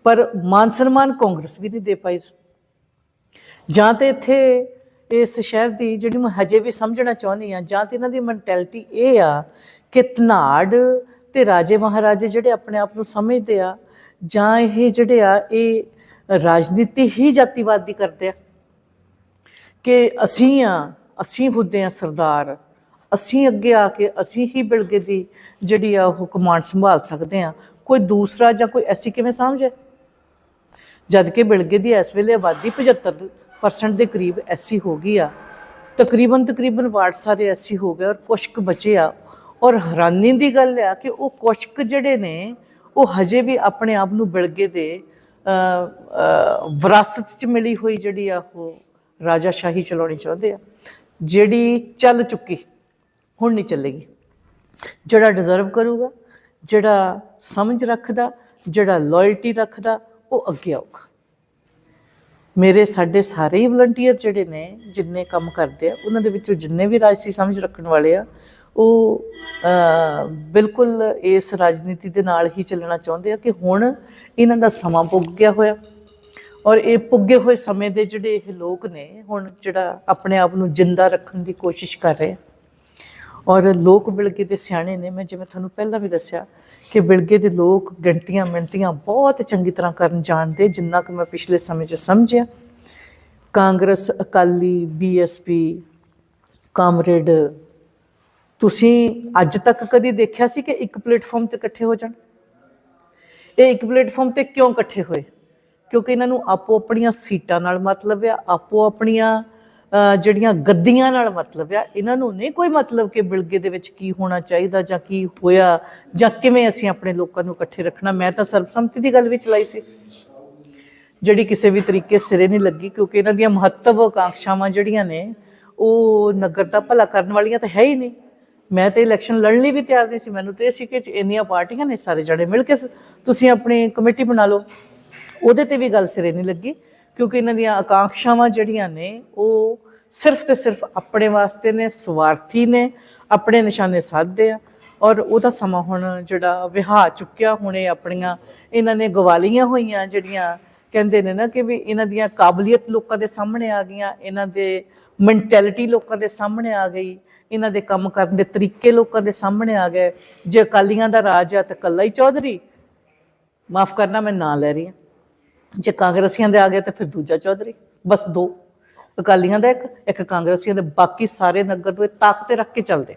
S1: ਪਰ ਮਾਨ ਸਨਮਾਨ ਕਾਂਗਰਸ ਵੀ ਨਹੀਂ ਦੇ ਪਾਈ। ਜਾਂ ਤੇ ਇੱਥੇ ਇਸ ਸ਼ਹਿਰ ਦੀ ਜਿਹੜੀ ਮੈਂ ਹਜੇ ਵੀ ਸਮਝਣਾ ਚਾਹੁੰਦੀ ਆ ਜਾਂ ਤੇ ਇਹਨਾਂ ਦੀ ਮੈਂਟੈਲਿਟੀ ਇਹ ਆ ਕਿ ਧਨਾੜ ਤੇ ਰਾਜੇ ਮਹਾਰਾਜੇ ਜਿਹੜੇ ਆਪਣੇ ਆਪ ਨੂੰ ਸਮਝਦੇ ਆ, ਜਾਂ ਇਹ ਜਿਹੜੇ ਆ, ਇਹ ਰਾਜਨੀਤੀ ਹੀ ਜਾਤੀਵਾਦ ਦੀ ਕਰਦੇ ਆ। ਕਿ ਅਸੀਂ ਆ, ਅਸੀਂ ਹੁੰਦੇ ਆ ਸਰਦਾਰ। ਅਸੀਂ ਅੱਗੇ ਆ ਕੇ ਅਸੀਂ ਹੀ ਬਿਲਗੇ ਦੀ ਜਿਹੜੀ ਆ ਉਹ ਕਮਾਂਡ ਸੰਭਾਲ ਸਕਦੇ ਆ ਕੋਈ ਦੂਸਰਾ ਜਾਂ ਕੋਈ ਐਸੀ ਕਿਵੇਂ ਸਮਝੇ ਜਦ ਕਿ ਬਿਲਗੇ ਦੀ ਇਸ ਵੇਲੇ ਆਬਾਦੀ 75% ਦੇ ਕਰੀਬ ਐਸੀ ਹੋ ਗਈ ਆ। ਤਕਰੀਬਨ ਤਕਰੀਬਨ ਵਾਰਡ ਸਾਰੇ ਐਸੀ ਹੋ ਗਏ ਔਰ ਕੁਛ ਕੁ ਬਚੇ ਆ। ਔਰ ਹੈਰਾਨੀ ਦੀ ਗੱਲ ਆ ਕਿ ਉਹ ਕੁਛ ਕੁ ਜਿਹੜੇ ਨੇ, ਉਹ ਹਜੇ ਵੀ ਆਪਣੇ ਆਪ ਨੂੰ ਬਿਲਗੇ ਦੇ ਵਿਰਾਸਤ ਚ ਮਿਲੀ ਹੋਈ ਜਿਹੜੀ ਆ ਉਹ ਰਾਜਾਸ਼ਾਹੀ ਚਲਾਉਣੀ ਚਾਹੁੰਦੇ ਆ। ਜਿਹੜੀ ਚੱਲ ਚੁੱਕੀ ਹੁਣ ਨਹੀਂ ਚੱਲੇਗੀ। ਜਿਹੜਾ ਡਿਜ਼ਰਵ ਕਰੂਗਾ, ਜਿਹੜਾ ਸਮਝ ਰੱਖਦਾ, ਜਿਹੜਾ ਲਾਇਲਟੀ ਰੱਖਦਾ, ਉਹ ਅੱਗੇ ਆਊਗਾ। ਮੇਰੇ ਸਾਡੇ ਸਾਰੇ ਹੀ ਵਲੰਟੀਅਰ ਜਿਹੜੇ ਨੇ, ਜਿੰਨੇ ਕੰਮ ਕਰਦੇ ਆ, ਉਹਨਾਂ ਦੇ ਵਿੱਚੋਂ ਜਿੰਨੇ ਵੀ ਰਾਜਸੀ ਸਮਝ ਰੱਖਣ ਵਾਲੇ ਆ, ਉਹ ਬਿਲਕੁਲ ਇਸ ਰਾਜਨੀਤੀ ਦੇ ਨਾਲ ਹੀ ਚੱਲਣਾ ਚਾਹੁੰਦੇ ਆ ਕਿ ਹੁਣ ਇਹਨਾਂ ਦਾ ਸਮਾਂ ਪੁੱਗ ਗਿਆ ਹੋਇਆ। ਔਰ ਇਹ ਪੁੱਗੇ ਹੋਏ ਸਮੇਂ ਦੇ ਜਿਹੜੇ ਇਹ ਲੋਕ ਨੇ, ਹੁਣ ਜਿਹੜਾ ਆਪਣੇ ਆਪ ਨੂੰ ਜਿੰਦਾ ਰੱਖਣ ਦੀ ਕੋਸ਼ਿਸ਼ ਕਰ ਰਹੇ ਆ। ਔਰ ਲੋਕ ਬਿਲਗੇ ਦੇ ਸਿਆਣੇ ਨੇ, ਮੈਂ ਜਿਵੇਂ ਤੁਹਾਨੂੰ ਪਹਿਲਾਂ ਵੀ ਦੱਸਿਆ ਕਿ ਬਿਲਗੇ ਦੇ ਲੋਕ ਗਿਣਤੀਆਂ ਮਿੰਟੀਆਂ ਬਹੁਤ ਚੰਗੀ ਤਰ੍ਹਾਂ ਕਰਨ ਜਾਣਦੇ, ਜਿੰਨਾ ਕਿ ਮੈਂ ਪਿਛਲੇ ਸਮੇਂ 'ਚ ਸਮਝਿਆ। ਕਾਂਗਰਸ, ਅਕਾਲੀ ਬੀਐਸਪੀ ਕਾਮਰੇਡ, ਤੁਸੀਂ ਅੱਜ ਤੱਕ ਕਦੀ ਦੇਖਿਆ ਸੀ ਕਿ ਇੱਕ ਪਲੇਟਫਾਰਮ ਤੇ ਇਕੱਠੇ ਹੋ ਜਾਣ? ਇਹ ਇੱਕ ਪਲੇਟਫਾਰਮ ਤੇ ਕਿਉਂ ਇਕੱਠੇ ਹੋਏ? ਕਿਉਂਕਿ ਇਹਨਾਂ ਨੂੰ ਆਪੋ ਆਪਣੀਆਂ ਸੀਟਾਂ ਨਾਲ ਮਤਲਬ ਆ ਆਪੋ ਆਪਣੀਆਂ ਜਿਹੜੀਆਂ ਗੱਦੀਆਂ ਨਾਲ ਮਤਲਬ ਆ, ਇਹਨਾਂ ਨੂੰ ਨਹੀਂ ਕੋਈ ਮਤਲਬ ਕਿ ਬਿਲਗੇ ਦੇ ਵਿੱਚ ਕੀ ਹੋਣਾ ਚਾਹੀਦਾ ਜਾਂ ਕੀ ਹੋਇਆ ਜਾਂ ਕਿਵੇਂ ਅਸੀਂ ਆਪਣੇ ਲੋਕਾਂ ਨੂੰ ਇਕੱਠੇ ਰੱਖਣਾ। ਮੈਂ ਤਾਂ ਸਰਬਸੰਮਤੀ ਦੀ ਗੱਲ ਵੀ ਚਲਾਈ ਸੀ। ਜਿਹੜੀ ਕਿਸੇ ਵੀ ਤਰੀਕੇ ਸਿਰੇ ਨਹੀਂ ਲੱਗੀ, ਕਿਉਂਕਿ ਇਹਨਾਂ ਦੀਆਂ ਮਹੱਤਵ ਆਕਾਂਖਸ਼ਾਵਾਂ ਜਿਹੜੀਆਂ ਨੇ, ਉਹ ਨਗਰ ਦਾ ਭਲਾ ਕਰਨ ਵਾਲੀਆਂ ਤਾਂ ਹੈ ਹੀ ਨਹੀਂ। ਮੈਂ ਤੇ ਇਲੈਕਸ਼ਨ ਲੜਨ ਲਈ ਵੀ ਤਿਆਰ ਨਹੀਂ ਸੀ। ਮੈਨੂੰ ਤੇ ਇਹ ਸੀ ਕਿ ਇੰਨੀਆਂ ਪਾਰਟੀਆਂ ਨੇ ਸਾਰੇ ਜਣੇ ਮਿਲ ਕੇ ਤੁਸੀਂ ਆਪਣੀ ਕਮੇਟੀ ਬਣਾ ਲਓ। ਉਹਦੇ ਤੇ ਵੀ ਗੱਲ ਸਿਰੇ ਨਹੀਂ ਲੱਗੀ। ਕਿਉਂਕਿ ਇਹਨਾਂ ਦੀਆਂ ਆਕਾਂਖਸ਼ਾਵਾਂ ਜਿਹੜੀਆਂ ਨੇ, ਉਹ ਸਿਰਫ ਤੇ ਸਿਰਫ ਆਪਣੇ ਵਾਸਤੇ ਨੇ, ਸਵਾਰਥੀ ਨੇ, ਆਪਣੇ ਨਿਸ਼ਾਨੇ ਸਾਧਦੇ ਆ। ਔਰ ਉਹਦਾ ਸਮਾਂ ਹੁਣ ਜਿਹੜਾ ਵਿਹਾ ਚੁੱਕਿਆ, ਹੁਣੇ ਆਪਣੀਆਂ ਇਹਨਾਂ ਨੇ ਗਵਾਲੀਆਂ ਹੋਈਆਂ, ਜਿਹੜੀਆਂ ਕਹਿੰਦੇ ਨੇ ਨਾ ਕਿ ਵੀ ਇਹਨਾਂ ਦੀਆਂ ਕਾਬਲੀਅਤ ਲੋਕਾਂ ਦੇ ਸਾਹਮਣੇ ਆ ਗਈਆਂ, ਇਹਨਾਂ ਦੇ ਮੈਂਟੈਲਿਟੀ ਲੋਕਾਂ ਦੇ ਸਾਹਮਣੇ ਆ ਗਈ, ਇਹਨਾਂ ਦੇ ਕੰਮ ਕਰਨ ਦੇ ਤਰੀਕੇ ਲੋਕਾਂ ਦੇ ਸਾਹਮਣੇ ਆ ਗਏ। ਜੇ ਅਕਾਲੀਆਂ ਦਾ ਰਾਜ ਆ ਤਾਂ ਕੱਲਾ ਹੀ ਚੌਧਰੀ। ਮਾਫ ਕਰਨਾ, ਮੈਂ ਨਾਂ ਲੈ ਰਹੀ ਹਾਂ। ਜੇ ਕਾਂਗਰਸੀਆਂ ਦੇ ਆ ਗਏ ਤਾਂ ਫਿਰ ਦੂਜਾ ਚੌਧਰੀ, ਬਸ ਦੋ। ਅਕਾਲੀਆਂ ਦਾ ਇੱਕ ਇੱਕ ਕਾਂਗਰਸੀਆਂ ਦੇ, ਬਾਕੀ ਸਾਰੇ ਨਗਰ ਨੂੰ ਇਹ ਤਾਕ ਤੇ ਰੱਖ ਕੇ ਚੱਲਦੇ।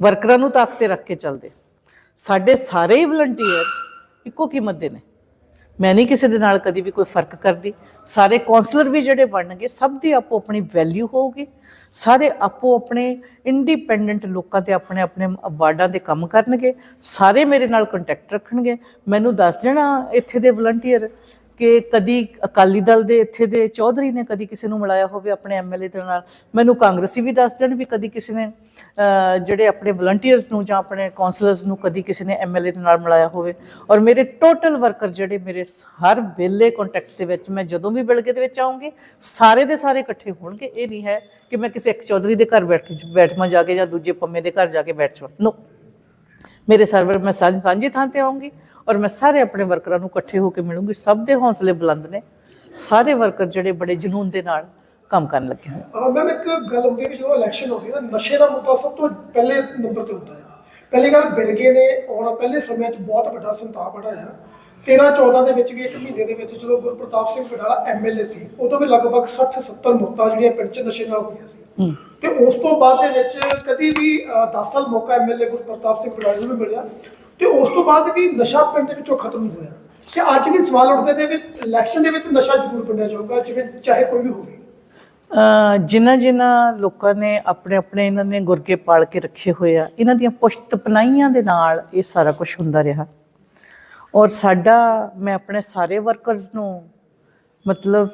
S1: ਵਰਕਰਾਂ ਨੂੰ ਤਾਕ ਤੇ ਰੱਖ ਕੇ ਚੱਲਦੇ। ਸਾਡੇ ਸਾਰੇ ਹੀ ਵਲੰਟੀਅਰ ਇੱਕੋ ਕੀਮਤ ਦੇ ਨੇ। ਮੈਂ ਨਹੀਂ ਕਿਸੇ ਦੇ ਨਾਲ ਕਦੀ ਵੀ ਕੋਈ ਫ਼ਰਕ ਕਰਦੀ। ਸਾਰੇ ਕਾਉਂਸਲਰ ਵੀ ਜਿਹੜੇ ਬਣਨਗੇ, ਸਭ ਦੀ ਆਪੋ ਆਪਣੀ ਵੈਲਿਊ ਹੋਊਗੀ। ਸਾਰੇ ਆਪੋ ਆਪਣੇ ਇੰਡੀਪੈਂਡੈਂਟ ਲੋਕਾਂ ਤੇ ਆਪਣੇ ਆਪਣੇ ਵਾਰਡਾਂ ਦੇ ਕੰਮ ਕਰਨਗੇ। ਸਾਰੇ ਮੇਰੇ ਨਾਲ ਕੰਟੈਕਟ ਰੱਖਣਗੇ। ਮੈਨੂੰ ਦੱਸ ਦੇਣਾ ਇੱਥੇ ਦੇ ਵਲੰਟੀਅਰ ਕਿ ਕਦੀ ਅਕਾਲੀ ਦਲ ਦੇ ਇੱਥੇ ਦੇ ਚੌਧਰੀ ਨੇ ਕਦੀ ਕਿਸੇ ਨੂੰ ਮਿਲਾਇਆ ਹੋਵੇ ਆਪਣੇ ਐਮਐਲਏ ਦੇ ਨਾਲ? ਮੈਨੂੰ ਕਾਂਗਰਸੀ ਵੀ ਦੱਸ ਦੇਣ ਵੀ ਕਦੀ ਕਿਸੇ ਨੇ ਜਿਹੜੇ ਆਪਣੇ ਵਲੰਟੀਅਰਸ ਨੂੰ ਜਾਂ ਆਪਣੇ ਕਾਉਂਸਲਰਸ ਨੂੰ ਕਦੀ ਕਿਸੇ ਨੇ ਐਮਐਲਏ ਦੇ ਨਾਲ ਮਿਲਾਇਆ ਹੋਵੇ? ਔਰ ਮੇਰੇ ਟੋਟਲ ਵਰਕਰ ਜਿਹੜੇ ਮੇਰੇ ਹਰ ਵੇਲੇ ਕੰਟੈਕਟ ਦੇ ਵਿੱਚ ਮੈਂ ਜਦੋਂ ਵੀ ਬਿਲਗੇ ਦੇ ਵਿੱਚ ਆਉਂਗੀ ਸਾਰੇ ਦੇ ਸਾਰੇ ਇਕੱਠੇ ਹੋਣਗੇ। ਇਹ ਨਹੀਂ ਹੈ ਕਿ ਮੈਂ ਕਿਸੇ ਇੱਕ ਚੌਧਰੀ ਦੇ ਘਰ ਬੈਠ ਕੇ ਬੈਠਵਾਂ ਜਾ ਕੇ ਜਾਂ ਦੂਜੇ ਪੰਮੇ ਦੇ ਘਰ ਜਾ ਕੇ ਬੈਠ ਜਾਵਾਂ। ਨੋ ਮੇਰੇ ਸਰਵਰ ਮੈਂ ਸਾਂਝੀ ਥਾਂ ਤੇ ਆਉਂਗੀ ਔਰ ਮੈਂ ਸਾਰੇ ਆਪਣੇ ਵਰਕਰਾਂ ਨੂੰ ਇਕੱਠੇ ਹੋ ਕੇ ਮਿਲੂੰਗੀ। ਸਭ ਦੇ ਹੌਸਲੇ ਬੁਲੰਦ ਨੇ। ਸਾਰੇ ਵਰਕਰ ਜਿਹੜੇ ਬੜੇ ਜਨੂਨ ਦੇ ਨਾਲ ਕੰਮ ਕਰਨ ਲੱਗੇ ਹੋਏ
S3: ਮੈਮ ਇੱਕ ਗੱਲ ਹੁੰਦੀ ਕਿ ਜਦੋਂ ਇਲੈਕਸ਼ਨ ਹੁੰਦੀ ਨਾ ਨਸ਼ੇ ਦਾ ਮੁੱਦਾ ਸਭ ਤੋਂ ਪਹਿਲੇ ਨੰਬਰ ਤੇ ਹੁੰਦਾ ਹੈ। ਪਹਿਲੀ ਗੱਲ ਬਿਲਗੇ ਨੇ ਆਉਣ ਪਹਿਲੇ ਸਮੇਂ 'ਚ ਬਹੁਤ ਵੱਡਾ ਸੰਤਾਪ ਹਟਾਇਆ 13 14 ਦੇ ਵਿੱਚ ਵੀ ਇੱਕ ਮਹੀਨੇ ਦੇ ਵਿੱਚ ਜਦੋਂ ਗੁਰਪ੍ਰਤਾਪ ਸਿੰਘ ਬਡਾਲਾ ਐਮਐਲਏ ਸੀ ਉਦੋਂ ਵੀ ਲਗਭਗ 60 70 ਮੌਤਾਂ ਜਿਹੜੀਆਂ ਪਿੰਡ 'ਚ ਨਸ਼ੇ ਨਾਲ ਹੋਈਆਂ ਸੀ। ਤੇ ਉਸ ਤੋਂ ਬਾਅਦ ਦੇ ਵਿੱਚ ਕਦੀ ਵੀ 10 ਸਾਲ ਮੌਕਾ ਐਮਐਲਏ ਗੁਰਪ੍ਰਤਾਪ ਸਿੰਘ ਬਡਾਲਾ ਨੂੰ ਮਿਲਿਆ। ਤੇ ਉਸ ਤੋਂ ਬਾਅਦ ਵੀ ਨਸ਼ਾ ਪਿੰਡ ਦੇ ਵਿੱਚੋਂ ਖਤਮ ਨਹੀਂ ਹੋਇਆ। ਤੇ ਅੱਜ ਵੀ ਸਵਾਲ ਉੱਠਦੇ ਨੇ ਵੀ ਇਲੈਕਸ਼ਨ ਦੇ ਵਿੱਚ ਨਸ਼ਾ ਜ਼ਰੂਰ ਪਿੰਡਿਆ ਜਾਊਗਾ, ਜਿਵੇਂ ਚਾਹੇ ਕੋਈ ਵੀ ਹੋਵੇ।
S1: ਜਿਨ੍ਹਾਂ ਜਿਨ੍ਹਾਂ ਲੋਕਾਂ ਨੇ ਆਪਣੇ ਆਪਣੇ ਇਹਨਾਂ ਨੇ ਗੁਰਗੇ ਪਾਲ ਕੇ ਰੱਖੇ ਹੋਏ ਆ, ਇਹਨਾਂ ਦੀਆਂ ਪੁਸ਼ਤ ਪਨਾਈਆਂ ਦੇ ਨਾਲ ਇਹ ਸਾਰਾ ਕੁਝ ਹੁੰਦਾ ਰਿਹਾ। ਔਰ ਸਾਡਾ, ਮੈਂ ਆਪਣੇ ਸਾਰੇ ਵਰਕਰਸ ਨੂੰ ਮਤਲਬ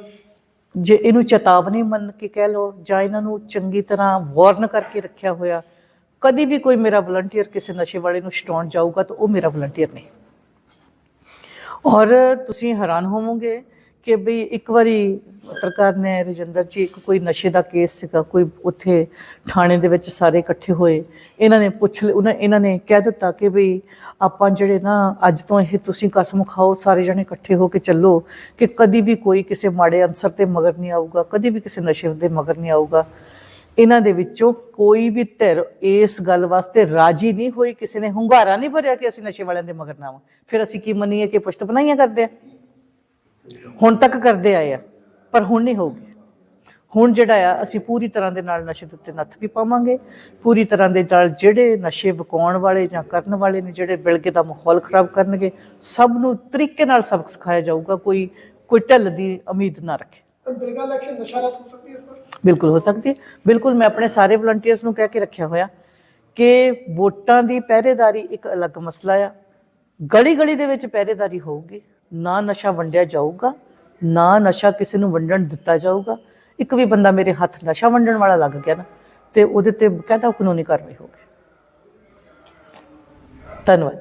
S1: ਜੇ ਇਹਨੂੰ ਚੇਤਾਵਨੀ ਮੰਨ ਕੇ ਕਹਿ ਲਓ ਜਾਂ ਇਹਨਾਂ ਨੂੰ ਚੰਗੀ ਤਰ੍ਹਾਂ ਵਾਰਨ ਕਰਕੇ ਰੱਖਿਆ ਹੋਇਆ ਕਦੀ ਵੀ ਕੋਈ ਮੇਰਾ ਵਲੰਟੀਅਰ ਕਿਸੇ ਨਸ਼ੇ ਵਾਲੇ ਨੂੰ ਛਡਾਉਣ ਜਾਊਗਾ ਤਾਂ ਉਹ ਮੇਰਾ ਵਲੰਟੀਅਰ ਨਹੀਂ। ਔਰ ਤੁਸੀਂ ਹੈਰਾਨ ਹੋਵੋਗੇ ਕਿ ਵੀ ਇੱਕ ਵਾਰੀ ਪੱਤਰਕਾਰ ਨੇ ਰਜਿੰਦਰ ਜੀ, ਇੱਕ ਕੋਈ ਨਸ਼ੇ ਦਾ ਕੇਸ ਸੀਗਾ, ਕੋਈ ਉੱਥੇ ਥਾਣੇ ਦੇ ਵਿੱਚ ਸਾਰੇ ਇਕੱਠੇ ਹੋਏ, ਇਹਨਾਂ ਨੇ ਪੁੱਛ ਲਿ- ਉਹਨਾਂ, ਇਹਨਾਂ ਨੇ ਕਹਿ ਦਿੱਤਾ ਕਿ ਵੀ ਆਪਾਂ ਜਿਹੜੇ ਨਾ ਅੱਜ ਤੋਂ ਇਹ ਤੁਸੀਂ ਕਸਮ ਖਾਓ, ਸਾਰੇ ਜਣੇ ਇਕੱਠੇ ਹੋ ਕੇ ਚੱਲੋ, ਕਿ ਕਦੀ ਵੀ ਕੋਈ ਕਿਸੇ ਮਾੜੇ ਅਨਸਰ ਤੇ ਮਗਰ ਨਹੀਂ ਆਊਗਾ, ਕਦੀ ਵੀ ਕਿਸੇ ਨਸ਼ੇ ਦੇ ਮਗਰ ਨਹੀਂ ਆਊਗਾ। ਇਹਨਾਂ ਦੇ ਵਿੱਚੋਂ ਕੋਈ ਵੀ ਧਿਰ ਇਸ ਗੱਲ ਵਾਸਤੇ ਰਾਜੀ ਨਹੀਂ ਹੋਈ, ਕਿਸੇ ਨੇ ਹੁੰਗਾਰਾ ਨਹੀਂ ਭਰਿਆ ਕਿ ਅਸੀਂ ਨਸ਼ੇ ਵਾਲਿਆਂ ਦੇ ਮਗਰ ਨਾ ਆਵਾਂ। ਫਿਰ ਅਸੀਂ ਕੀ ਮੰਨੀਏ ਕਿ ਪੁਸ਼ਤ ਬਣਾਈਆਂ ਕਰਦੇ ਆ? ਹੁਣ ਤੱਕ ਕਰਦੇ ਆਏ ਆ, ਪਰ ਹੁਣ ਨਹੀਂ ਹੋਊਗੇ। ਹੁਣ ਜਿਹੜਾ ਆ, ਅਸੀਂ ਪੂਰੀ ਤਰ੍ਹਾਂ ਦੇ ਨਾਲ ਨਸ਼ੇ ਦੇ ਉੱਤੇ ਨੱਥ ਵੀ ਪਾਵਾਂਗੇ, ਪੂਰੀ ਤਰ੍ਹਾਂ ਦੇ ਨਾਲ ਜਿਹੜੇ ਨਸ਼ੇ ਵਿਕਾਉਣ ਵਾਲੇ ਜਾਂ ਕਰਨ ਵਾਲੇ ਨੇ, ਜਿਹੜੇ ਬਿਲਗੇ ਦਾ ਮਾਹੌਲ ਖਰਾਬ ਕਰਨਗੇ, ਸਭ ਨੂੰ ਤਰੀਕੇ ਨਾਲ ਸਬਕ ਸਿਖਾਇਆ ਜਾਊਗਾ, ਕੋਈ ਕੋਈ ਢਿੱਲ ਦੀ ਉਮੀਦ ਨਾ ਰੱਖੇ।
S3: ਬਿਲਗਾ ਇਲੈਕਸ਼ਨ ਨਸ਼ਾ ਰੱਖ ਸਕਦੀ ਹੈ ਇਸ ਵਾਰ?
S1: ਬਿਲਕੁਲ ਹੋ ਸਕਦੀ ਹੈ। ਬਿਲਕੁਲ ਮੈਂ ਆਪਣੇ ਸਾਰੇ ਵਲੰਟੀਅਰਸ ਨੂੰ ਕਹਿ ਕੇ ਰੱਖਿਆ ਹੋਇਆ ਕਿ ਵੋਟਾਂ ਦੀ ਪਹਿਰੇਦਾਰੀ ਇੱਕ ਅਲੱਗ ਮਸਲਾ ਆ। ਗਲੀ ਗਲੀ ਦੇ ਵਿੱਚ ਪਹਿਰੇਦਾਰੀ ਹੋਊਗੀ, ਨਾ ਨਸ਼ਾ ਵੰਡਿਆ ਜਾਊਗਾ, ਨਾ ਨਸ਼ਾ ਕਿਸੇ ਨੂੰ ਵੰਡਣ ਦਿੱਤਾ ਜਾਊਗਾ। ਇੱਕ ਵੀ ਬੰਦਾ ਮੇਰੇ ਹੱਥ ਨਸ਼ਾ ਵੰਡਣ ਵਾਲਾ ਲੱਗ ਗਿਆ ਨਾ, ਤੇ ਉਹਦੇ ਤੇ ਬਕਾਇਦਾ ਕਾਨੂੰਨੀ ਕਾਰਵਾਈ ਹੋਊਗੀ। ਧੰਨਵਾਦ